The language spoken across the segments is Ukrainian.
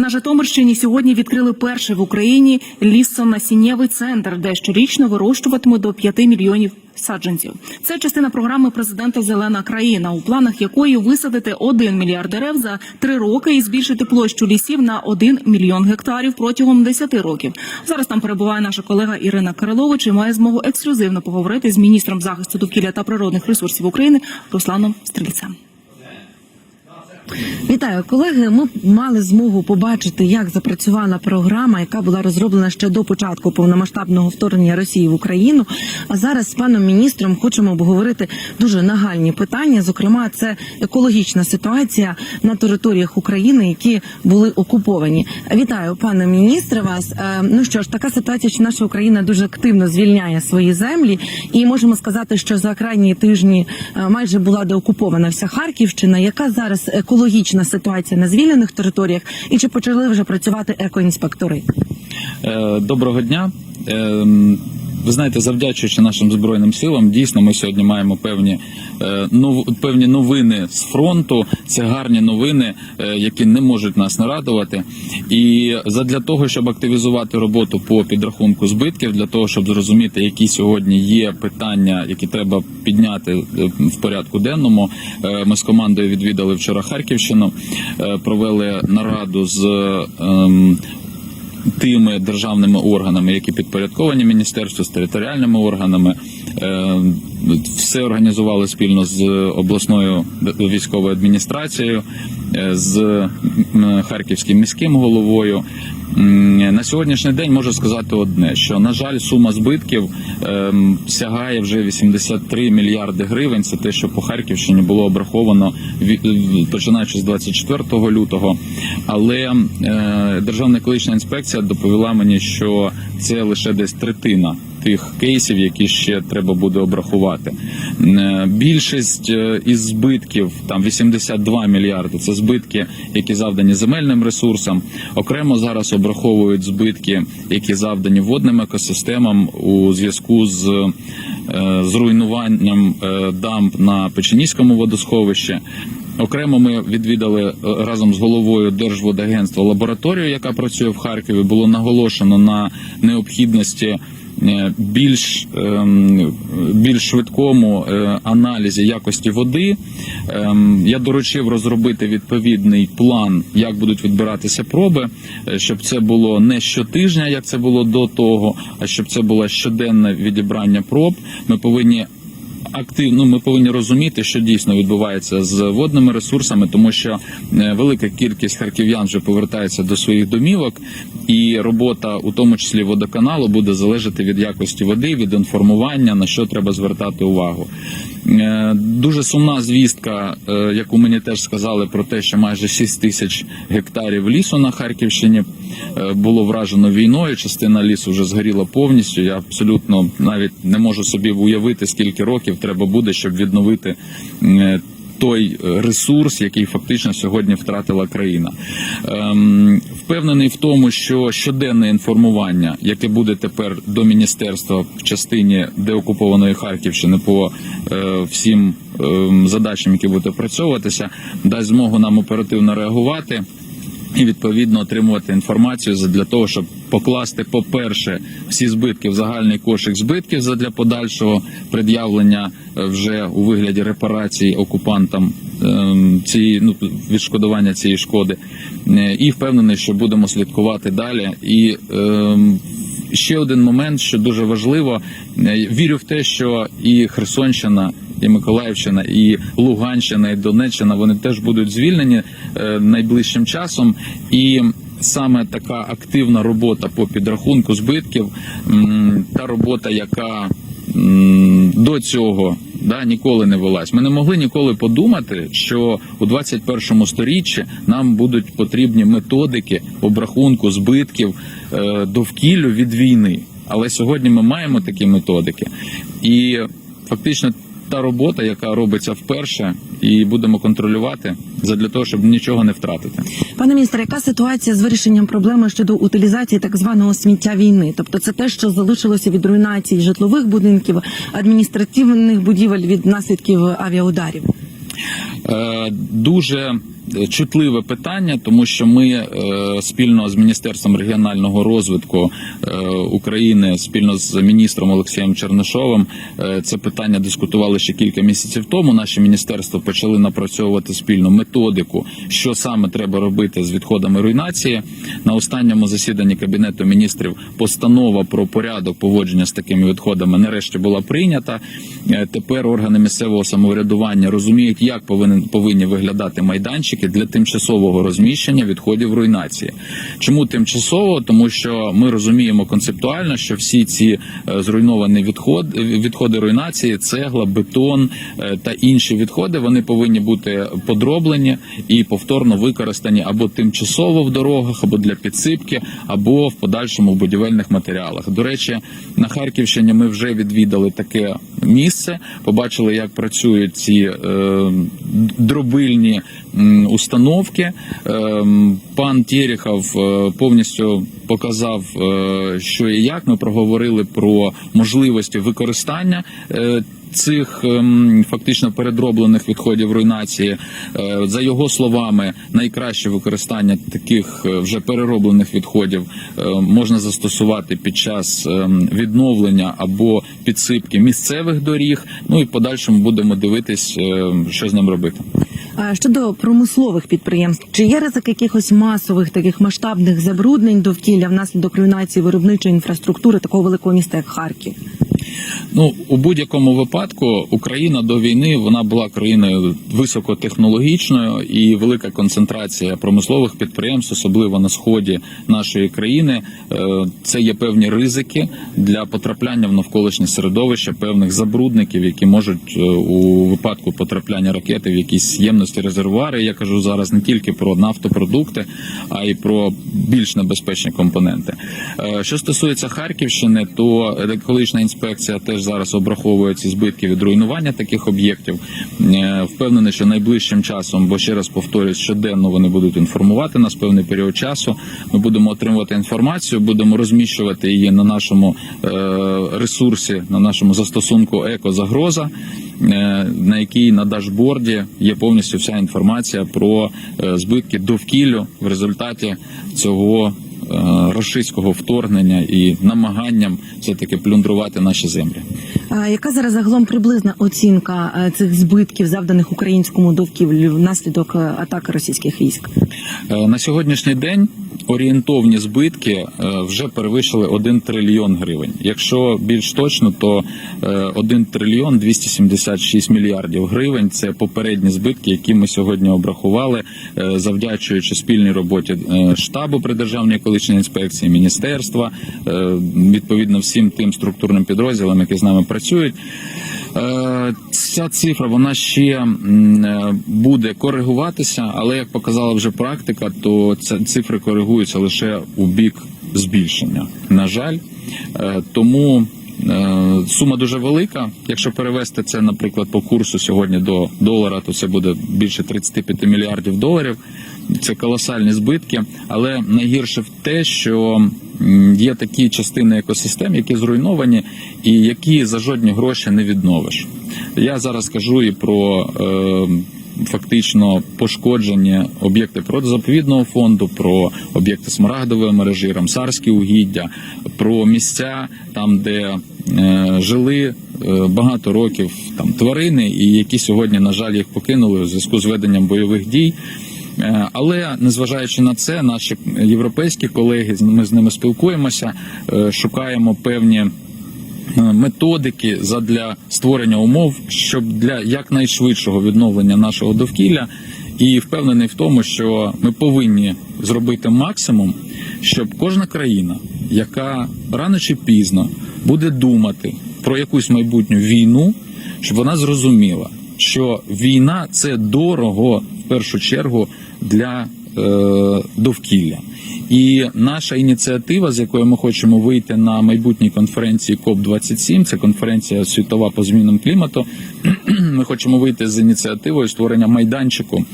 На Житомирщині сьогодні відкрили перший в Україні лісонасіннєвий центр, де щорічно вирощуватимуть до 5 мільйонів саджанців. Це частина програми президента Зелена країна, у планах якої висадити 1 мільярд дерев за три роки і збільшити площу лісів на 1 мільйон гектарів протягом 10 років. Зараз там перебуває наша колега Ірина Кирилович і має змогу ексклюзивно поговорити з міністром захисту довкілля та природних ресурсів України Русланом Стрільцем. Вітаю, колеги. Ми мали змогу побачити, як запрацювала програма, яка була розроблена ще до початку повномасштабного вторгнення Росії в Україну. А зараз з паном міністром хочемо обговорити дуже нагальні питання. Зокрема, це екологічна ситуація на територіях України, які були окуповані. Вітаю, пане міністре. Вас Е, ну що ж, така ситуація, що наша Україна дуже активно звільняє свої землі, і можемо сказати, що за крайні тижні е, майже була деокупована вся Харківщина. Яка зараз екологічна ситуація на звільнених територіях, і чи почали вже працювати екоінспектори? Е, Доброго дня. Е, Ви знаєте, завдячуючи нашим збройним силам, дійсно ми сьогодні маємо певні певні новини з фронту. Це гарні новини, е, які не можуть нас нарадувати. І задля того, щоб активізувати роботу по підрахунку збитків, для того, щоб зрозуміти, які сьогодні є питання, які треба підняти е, в порядку денному. е, Ми з командою відвідали вчора Харківщину, е, провели нараду з. Тими державними органами, які підпорядковані міністерству, з територіальними органами. Е, Все організували спільно з обласною військовою адміністрацією, е, з харківським міським головою. На сьогоднішній день можу сказати одне: що на жаль, сума збитків ем, сягає вже 83 мільярди гривень. Це те, що по Харківщині було обраховано починаючи з 24 лютого. Але е, Державна екологічна інспекція доповіла мені, що це лише десь третина тих кейсів, які ще треба буде обрахувати. Е, Більшість е, із збитків, там 82 мільярди, це збитки, які завдані земельним ресурсам. Окремо зараз обраховують збитки, які завдані водним екосистемам у зв'язку з е, зруйнуванням дамб на Печеніському водосховищі. Окремо ми відвідали разом з головою Держводагентства лабораторію, яка працює в Харкові. Було наголошено на необхідності більш, ем, більш швидкому е, аналізі якості води. Ем, Я доручив розробити відповідний план, як будуть відбиратися проби, е, щоб це було не щотижня, як це було до того, а щоб це було щоденне відібрання проб. Ми повинні активно ми повинні розуміти, що дійсно відбувається з водними ресурсами, тому що е, велика кількість харків'ян вже повертається до своїх домівок, і робота, у тому числі водоканалу, буде залежати від якості води, від інформування на що треба звертати увагу. Е, Дуже сумна звістка, е, яку мені теж сказали про те, що майже 6 тисяч гектарів лісу на Харківщині було вражено війною. Частина лісу вже згоріла повністю. Я абсолютно навіть не можу собі уявити, скільки років треба буде, щоб відновити. е, Той е, ресурс, який фактично сьогодні втратила країна, ем, впевнений в тому, що щоденне інформування, яке буде тепер до міністерства в частині деокупованої Харківщини по е, всім ем, задачам, які будуть опрацьовуватися, дасть змогу нам оперативно реагувати і відповідно отримувати інформацію для того, щоб покласти, по-перше, всі збитки в загальний кошик збитків для подальшого пред'явлення е, вже у вигляді репарації окупантам ем, цієї ну відшкодування цієї шкоди, Е, і впевнений, що будемо слідкувати далі. І ем, ще один момент, що дуже важливо, е, вірю в те, що і Херсонщина. І Миколаївщина, і Луганщина, і Донеччина вони теж будуть звільнені е, найближчим часом. І саме така активна робота по підрахунку збитків, та робота, яка до цього да, ніколи не велась. Ми не могли ніколи подумати, що у 21 сторіччі нам будуть потрібні методики обрахунку збитків е, довкіллю від війни. Але сьогодні ми маємо такі методики, і фактично та робота, яка робиться вперше, і будемо контролювати задля того, щоб нічого не втратити. Пане міністре, яка ситуація з вирішенням проблеми щодо утилізації так званого сміття війни? Тобто, це те, що залишилося від руйнації житлових будинків, адміністративних будівель від наслідків авіаударів. Е, дуже чутливе питання, тому що ми е, спільно з міністерством регіонального розвитку е, України, спільно з міністром Олексієм Чернишовим, е, це питання дискутували ще кілька місяців тому. Наші міністерства почали напрацьовувати спільну методику, що саме треба робити з відходами руйнації. На останньому засіданні кабінету міністрів постанова про порядок поводження з такими відходами нарешті була прийнята. Е, Тепер органи місцевого самоврядування розуміють, як повинен повинні виглядати майданчики для тимчасового розміщення відходів руйнації. Чому тимчасово? Тому що ми розуміємо концептуально, що всі ці е, зруйновані відход, відходи руйнації, цегла, бетон е, та інші відходи, вони повинні бути подроблені і повторно використані або тимчасово в дорогах, або для підсипки, або в подальшому в будівельних матеріалах. До речі, на Харківщині ми вже відвідали таке місце, побачили, як працюють ці е, дробильні установки. Ем, Пан Тєріхов е, повністю показав, е, що і як. Ми проговорили про можливості використання. е, Цих ем, фактично передроблених відходів руйнації, за його словами, найкраще використання таких вже перероблених відходів можна застосувати під час ем, відновлення або підсипки місцевих доріг. Ну і в подальшому будемо дивитись, що з ним робити. А щодо промислових підприємств, чи є ризик якихось масових таких масштабних забруднень довкілля внаслідок руйнації виробничої інфраструктури такого великого міста, як Харків? Ну у будь-якому випадку Україна до війни вона була країною високотехнологічною і велика концентрація промислових підприємств, особливо на сході нашої країни. е, Це є певні ризики для потрапляння в навколишнє середовище певних забрудників, які можуть е, у випадку потрапляння ракети в якісь ємності резервуари. Я кажу зараз не тільки про нафтопродукти, а й про більш небезпечні компоненти. Е, Що стосується Харківщини, то екологічна інспекція теж зараз обраховує ці збитки від руйнування таких об'єктів. Е, Впевнений, що найближчим часом, бо ще раз повторюсь, щоденно вони будуть інформувати нас певний період часу. Ми будемо отримувати інформацію, будемо розміщувати її на нашому е, ресурсі, на нашому застосунку Екозагроза, е, на якій на дашборді є повністю вся інформація про збитки довкіллю в результаті цього е, рашистського вторгнення і намаганням все таки плюндрувати наші землі. А яка зараз загалом приблизна оцінка е, цих збитків, завданих українському довківлю внаслідок е, атаки російських військ? На сьогоднішній день орієнтовні збитки е, вже перевищили 1 трильйон гривень. Якщо більш точно, то е, 1 трильйон 276 мільярдів гривень це попередні збитки, які ми сьогодні обрахували, е, завдячуючи спільній роботі е, штабу при державній екологічній інспекції, міністерства, е, відповідно всім тим структурним підрозділам, які з нами працюють. Е, Ця цифра вона ще е, буде коригуватися, але як показала вже практика, то ці цифри коригуються лише у бік збільшення. На жаль, Е, тому сума дуже велика. Якщо перевести це, наприклад, по курсу сьогодні до долара, то це буде більше 35 мільярдів доларів. Це колосальні збитки, але найгірше в те, що є такі частини екосистем, які зруйновані, і які за жодні гроші не відновиш. Я зараз кажу і про. Е, Фактично пошкоджені об'єкти природозаповідного фонду, про об'єкти смарагдової мережі, рамсарські угіддя, про місця там, де е, жили е, багато років там тварини, і які сьогодні, на жаль, їх покинули у зв'язку з веденням бойових дій. Е, Але незважаючи на це, наші європейські колеги ми з ними спілкуємося, е, шукаємо певні е, методики задля створення умов, щоб для якнайшвидшого відновлення нашого довкілля, і впевнений в тому, що ми повинні зробити максимум, щоб кожна країна, яка рано чи пізно буде думати про якусь майбутню війну, щоб вона зрозуміла, що війна це дорого в першу чергу для довкілля. І наша ініціатива, з якою ми хочемо вийти на майбутній конференції КОП 27 це конференція світова по змінам клімату. Ми хочемо вийти з ініціативою створення майданчику,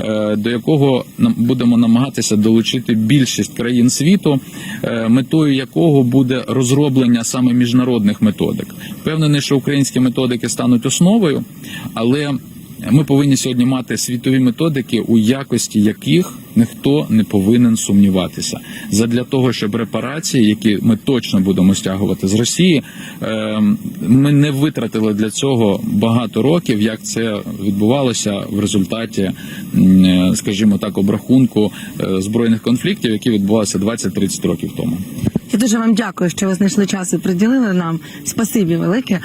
е, до якого будемо намагатися долучити більшість країн світу, е, метою якого буде розроблення саме міжнародних методик. Впевнений, що українські методики стануть основою, але Ми повинні сьогодні мати світові методики, у якості яких ніхто не повинен сумніватися. Задля того, щоб репарації, які ми точно будемо стягувати з Росії, е, ми не витратили для цього багато років, як це відбувалося в результаті, е, скажімо так, обрахунку е, збройних конфліктів, які відбувалися 20-30 років тому. Я дуже вам дякую, що ви знайшли час і приділили нам. Спасибі велике.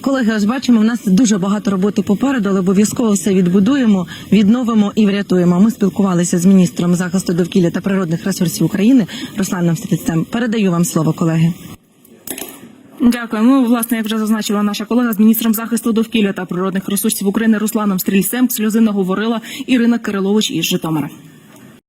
Колеги, ось бачимо, в нас дуже багато роботи попереду, але обов'язково все відбудуємо, відновимо і врятуємо. Ми спілкувалися з міністром захисту довкілля та природних ресурсів України Русланом Стрільцем. Передаю вам слово, колеги. Дякую. Ну, власне, як вже зазначила наша колега з міністром захисту довкілля та природних ресурсів України Русланом Стрільцем, сльозина говорила Ірина Кирилович із Житомира.